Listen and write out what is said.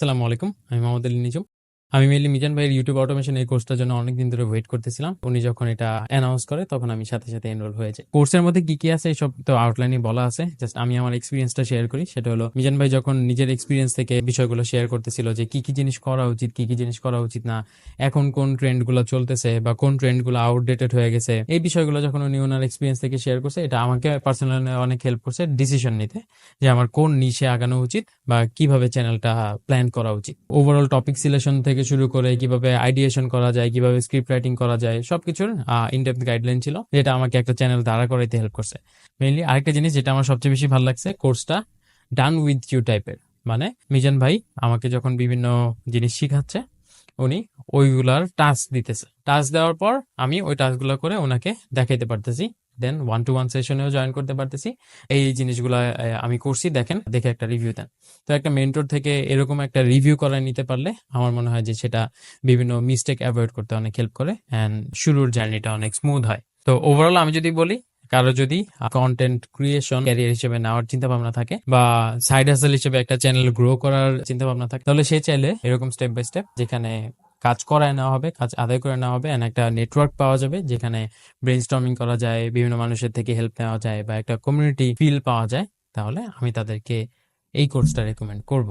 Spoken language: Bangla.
আসসালামু আলাইকুম আমি মোহাম্মদ আলী নিজম আমি মেনলি মিজান ভাইয়ের ইউটিউব অটোমেশন এই কোর্সটার জন্য অনেকদিন ধরে ওয়েট করতেছিলাম। উনি যখন এটা অ্যানাউন্স করে, তখন আমি সাথে সাথে এনরোল হয়ে যাই। কোর্সের মধ্যে কি কি আছে এসব তো আউটলাইনে বলা আছে। জাস্ট আমি আমার এক্সপিরিয়েন্সটা শেয়ার করি। সেটা হলো, মিজান ভাই যখন নিজের এক্সপিরিয়েন্স থেকে বিষয়গুলো শেয়ার করতেছিল যে কি কি জিনিস করা উচিত, কি কি জিনিস করা উচিত না, এখন কোন ট্রেন্ডগুলো চলতেছে বা কোন ট্রেন্ডগুলো আউটডেটেড হয়ে গেছে, এই বিষয়গুলো যখন উনি ওনার এক্সপিরিয়েন্স থেকে শেয়ার করছে, এটা আমাকে পার্সোনালি অনেক হেল্প করছে ডিসিশন নিতে, যে আমার কোন নিশে আগানো উচিত বা কীভাবে চ্যানেলটা প্ল্যান করা উচিত। ওভারঅল টপিক সিলেকশন থেকে শুরু করে কীভাবে আইডিয়েশন করা যায়, কীভাবে স্ক্রিপ্ট রাইটিং করা যায়, সবকিছুর ইনডেপথ গাইডলাইন ছিল, যেটা আমাকে একটা চ্যানেল দাঁড়া করাইতে হেল্প করছে। মেইনলি আরেকটা জিনিস যেটা আমার সবচেয়ে বেশি ভালো লাগছে কোর্সটা ডান উইথ ইউ টাইপের মানে মিজান ভাই আমাকে যখন বিভিন্ন জিনিস শিখাচ্ছে, উনি ওইগুলার টাস্ক দিতেছে। টাস্ক দেওয়ার পর আমি ওই টাস্কগুলো করে ওনাকে দেখাইতে পারতেছি। দেন ওয়ান টু ওয়ান সেশনেও জয়েন করতে পারতেছি। এই জিনিসগুলো আমি করছি, দেখেন, দেখে একটা রিভিউ দেন। তো একটা মেন্টর থেকে এরকম একটা রিভিউ করা নিতে পারলে আমার মনে হয় যে সেটা বিভিন্ন মিস্টেক অ্যাভয়েড করতে অনেক হেল্প করে অ্যান্ড শুরুর জার্নিটা অনেক স্মুথ হয়। তো ওভারঅল আমি যদি বলি, কারও যদি কন্টেন্ট ক্রিয়েশন ক্যারিয়ার হিসেবে নেওয়ার চিন্তা ভাবনা থাকে বা সাইড হাসেল হিসেবে একটা চ্যানেল গ্রো করার চিন্তা ভাবনা থাকে, তাহলে সে চাইলে এরকম স্টেপ বাই স্টেপ যেখানে কাজ করায় নেওয়া হবে, কাজ আদায় করে নেওয়া হবে এন একটা নেটওয়ার্ক পাওয়া যাবে যেখানে ব্রেন স্টর্মিং করা যায়, বিভিন্ন মানুষের থেকে হেল্প নেওয়া যায় বা একটা কমিউনিটি ফিল পাওয়া যায়, তাহলে আমি তাদেরকে এই কোর্সটা রেকমেন্ড করব।